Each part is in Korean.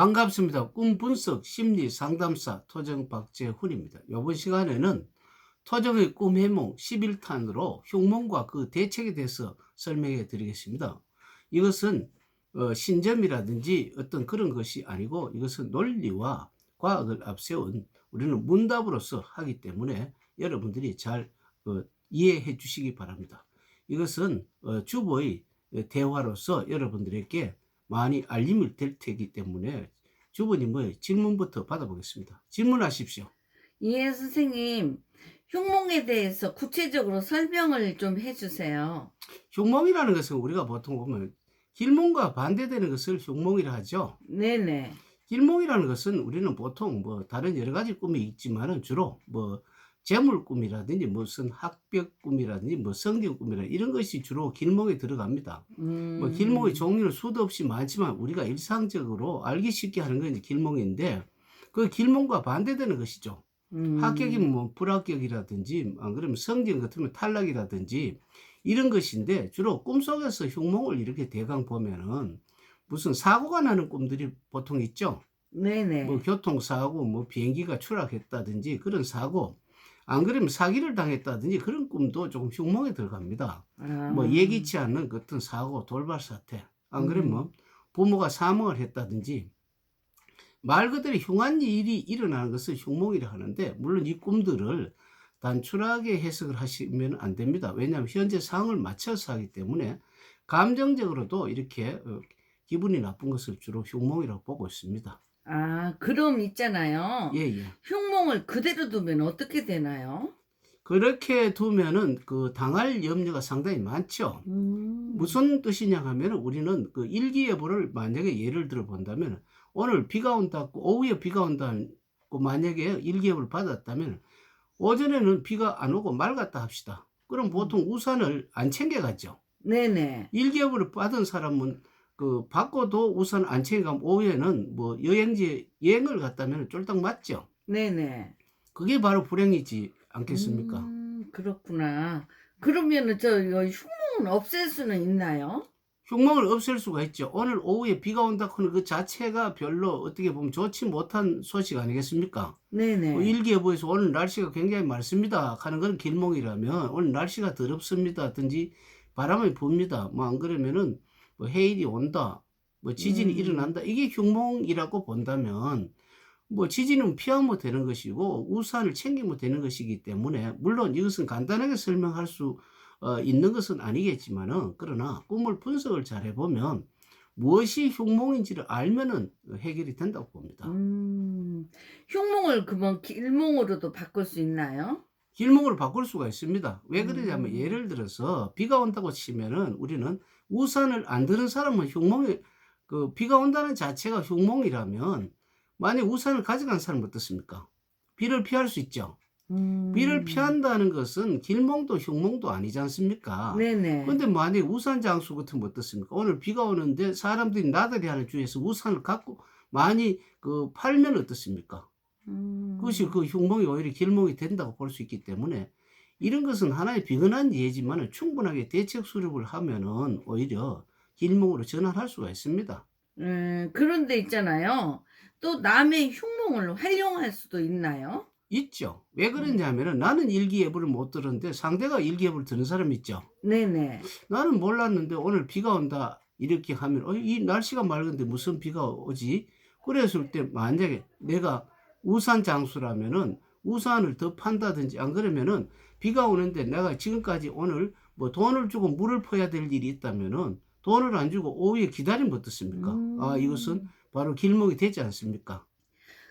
반갑습니다. 꿈 분석 심리 상담사 토정 박재훈입니다. 이번 시간에는 토정의 꿈 해몽 11탄으로 흉몽과 그 대책에 대해서 설명해 드리겠습니다. 이것은 어, 신점이라든지 어떤 그런 것이 아니고 이것은 논리와 과학을 앞세운 우리는 문답으로서 하기 때문에 여러분들이 잘 어, 이해해 주시기 바랍니다. 이것은 어, 주보의 대화로서 여러분들에게 많이 알림이 될 테기 때문에 주부님의 질문부터 받아보겠습니다. 질문하십시오. 예, 선생님. 흉몽에 대해서 구체적으로 설명을 좀 해주세요. 흉몽이라는 것은 우리가 보통 보면 길몽과 반대되는 것을 흉몽이라 하죠. 네네. 길몽이라는 것은 우리는 보통 뭐 다른 여러 가지 꿈이 있지만은 주로 뭐 재물 꿈이라든지 무슨 학벽 꿈이라든지 뭐 성경 꿈이라 이런 것이 주로 길몽에 들어갑니다. 음, 뭐 길몽의 종류는 수도 없이 많지만 우리가 일상적으로 알기 쉽게 하는 건 이제 길몽인데 그 길몽과 반대되는 것이죠. 음, 합격이면 뭐 불합격이라든지 안 그러면 성경 같으면 탈락이라든지 이런 것인데 주로 꿈속에서 흉몽을 이렇게 대강 보면은 무슨 사고가 나는 꿈들이 보통 있죠. 네네. 뭐 교통사고, 뭐 비행기가 추락했다든지 그런 사고, 안 그러면 사기를 당했다든지 그런 꿈도 조금 흉몽에 들어갑니다. 아, 뭐 예기치 않는 그 어떤 사고, 돌발 사태, 안 그러면 뭐 부모가 사망을 했다든지 말 그대로 흉한 일이 일어나는 것을 흉몽이라 하는데 물론 이 꿈들을 단순하게 해석을 하시면 안 됩니다. 왜냐하면 현재 상황을 맞춰서 하기 때문에 감정적으로도 이렇게 어, 기분이 나쁜 것을 주로 흉몽이라고 보고 있습니다. 아, 그럼 있잖아요. 예, 예. 흉몽을 그대로 두면 어떻게 되나요? 그렇게 두면은 그 당할 염려가 상당히 많죠. 음, 무슨 뜻이냐 하면 우리는 그 일기예보를 만약에 예를 들어 본다면 오늘 비가 온다고 오후에 비가 온다고 만약에 일기예보를 받았다면 오전에는 비가 안 오고 맑았다 합시다. 그럼 보통 우산을 안 챙겨갔죠. 네네. 일기예보를 받은 사람은 그 받고도 우산 안 챙겨가면 오후에는 뭐 여행지 여행을 갔다면 쫄딱 맞죠. 네네. 그게 바로 불행이지 않겠습니까? 음, 그렇구나. 그러면은 저 흉몽은 없앨 수는 있나요? 흉몽을 없앨 수가 있죠. 오늘 오후에 비가 온다 하는 그 자체가 별로 어떻게 보면 좋지 못한 소식 아니겠습니까? 네네. 뭐 일기예보에서 오늘 날씨가 굉장히 맑습니다. 하는 건 길몽이라면 오늘 날씨가 더럽습니다든지 바람이 붑니다. 뭐 안 그러면은 뭐 해일이 온다. 뭐 지진이 음. 일어난다. 이게 흉몽이라고 본다면 뭐 지진은 피하면 되는 것이고 우산을 챙기면 되는 것이기 때문에 물론 이것은 간단하게 설명할 수 어, 있는 것은 아니겠지만은 그러나 꿈을 분석을 잘 해보면 무엇이 흉몽인지를 알면은 해결이 된다고 봅니다. 음, 흉몽을 그러면 길몽으로도 바꿀 수 있나요? 길몽으로 바꿀 수가 있습니다. 왜 그러냐면 음. 예를 들어서 비가 온다고 치면은 우리는 우산을 안 드는 사람은 흉몽이 그 비가 온다는 자체가 흉몽이라면 만약 우산을 가져간 사람은 어떻습니까? 비를 피할 수 있죠. 음, 비를 피한다는 것은 길몽도 흉몽도 아니지 않습니까? 네네. 근데 만약에 우산 장수 같으면 어떻습니까? 오늘 비가 오는데 사람들이 나들이 하는 주에서 우산을 갖고 많이 그 팔면 어떻습니까? 음, 그것이 그 흉몽이 오히려 길몽이 된다고 볼 수 있기 때문에 이런 것은 하나의 비근한 예지만 충분하게 대책 수립을 하면은 오히려 길몽으로 전환할 수가 있습니다. 음, 그런데 있잖아요. 또 남의 흉몽을 활용할 수도 있나요? 있죠. 왜 그러냐면은 나는 일기예보를 못 들었는데 상대가 일기예보를 듣는 사람 있죠. 네네. 나는 몰랐는데 오늘 비가 온다 이렇게 하면 어, 이 날씨가 맑은데 무슨 비가 오지? 그랬을 때 만약에 내가 우산 장수라면은 우산을 더 판다든지 안 그러면은 비가 오는데 내가 지금까지 오늘 뭐 돈을 주고 물을 퍼야 될 일이 있다면은 돈을 안 주고 오후에 기다리면 어떻습니까? 아 음. 이것은 바로 길목이 되지 않습니까?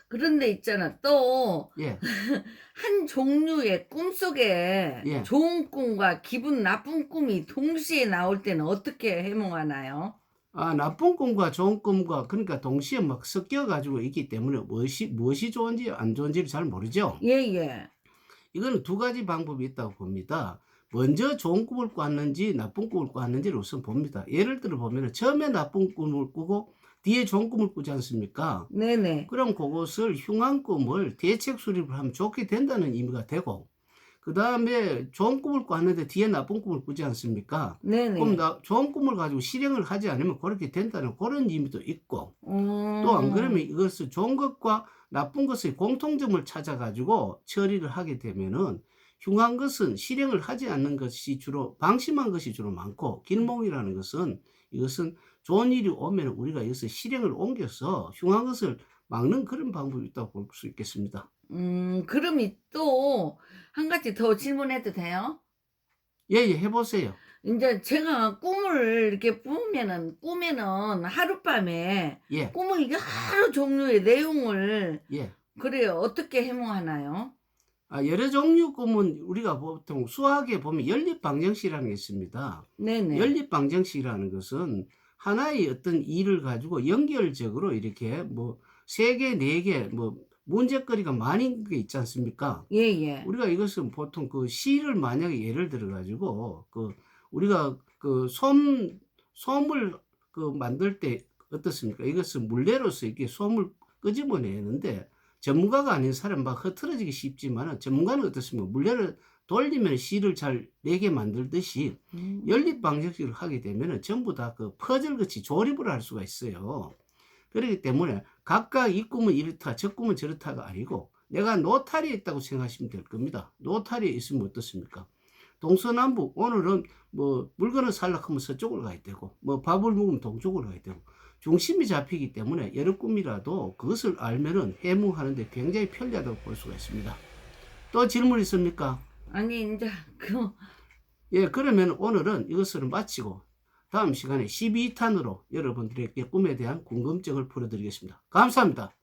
그런데 있잖아. 또, 예, 한 종류의 꿈 속에 예. 좋은 꿈과 기분 나쁜 꿈이 동시에 나올 때는 어떻게 해몽하나요? 아 나쁜 꿈과 좋은 꿈과 그러니까 동시에 막 섞여 가지고 있기 때문에 무엇이 무엇이 좋은지 안 좋은지를 잘 모르죠. 예, 예. 이거는 두 가지 방법이 있다고 봅니다. 먼저 좋은 꿈을 꿨는지 나쁜 꿈을 꿨는지를 우선 봅니다. 예를 들어 보면 처음에 나쁜 꿈을 꾸고 뒤에 좋은 꿈을 꾸지 않습니까? 네네. 그럼 그것을 흉한 꿈을 대책 수립을 하면 좋게 된다는 의미가 되고 그 다음에 좋은 꿈을 꿨는데 뒤에 나쁜 꿈을 꾸지 않습니까? 네네. 그럼 나 좋은 꿈을 가지고 실행을 하지 않으면 그렇게 된다는 그런 의미도 있고 어. 또안 그러면 이것을 좋은 것과 나쁜 것의 공통점을 찾아가지고 처리를 하게 되면은 흉한 것은 실행을 하지 않는 것이 주로 방심한 것이 주로 많고 길몽이라는 것은 이것은 좋은 일이 오면 우리가 이것을 실행을 옮겨서 흉한 것을 막는 그런 방법이 있다고 볼 수 있겠습니다. 음, 그럼 또 한 가지 더 질문해도 돼요? 예, 예, 해보세요. 이제 제가 꿈을 이렇게 꾸면은 꾸면은 하룻밤에 예, 꿈을 여러 종류의 내용을 예. 그래요. 어떻게 해몽하나요? 아, 여러 종류 꿈은 우리가 보통 수학에 보면 연립방정식이라는 게 있습니다. 네네. 연립방정식이라는 것은 하나의 어떤 일을 가지고 연결적으로 이렇게 뭐 세 개, 네 개, 뭐 문제거리가 많은 게 있지 않습니까? 예 예. 우리가 이것은 보통 그 시를 만약에 예를 들어 가지고 그 우리가 그 솜, 솜을 그 만들 때 어떻습니까? 이것은 물레로서 이렇게 솜을 끄집어내는데 전문가가 아닌 사람 막 흐트러지기 쉽지만은 전문가는 어떻습니까? 물레를 돌리면 실을 잘 내게 만들듯이 음. 연립 방정식을 하게 되면은 전부 다 그 퍼즐 같이 조립을 할 수가 있어요. 그렇기 때문에 각각 이 꿈은 이렇다, 저 꿈은 저렇다가 아니고 내가 노탈이 있다고 생각하시면 될 겁니다. 노탈이 있으면 어떻습니까? 동서남북 오늘은 뭐 물건을 살락하면 서쪽으로 가야 되고 뭐 밥을 먹으면 동쪽으로 가야 되고 중심이 잡히기 때문에 여러 꿈이라도 그것을 알면은 해몽하는데 굉장히 편리하다고 볼 수가 있습니다. 또 질문 있습니까? 아니 이제 그 예, 그러면 오늘은 이것을 마치고 다음 시간에 12탄으로 여러분들에게 꿈에 대한 궁금증을 풀어드리겠습니다. 감사합니다.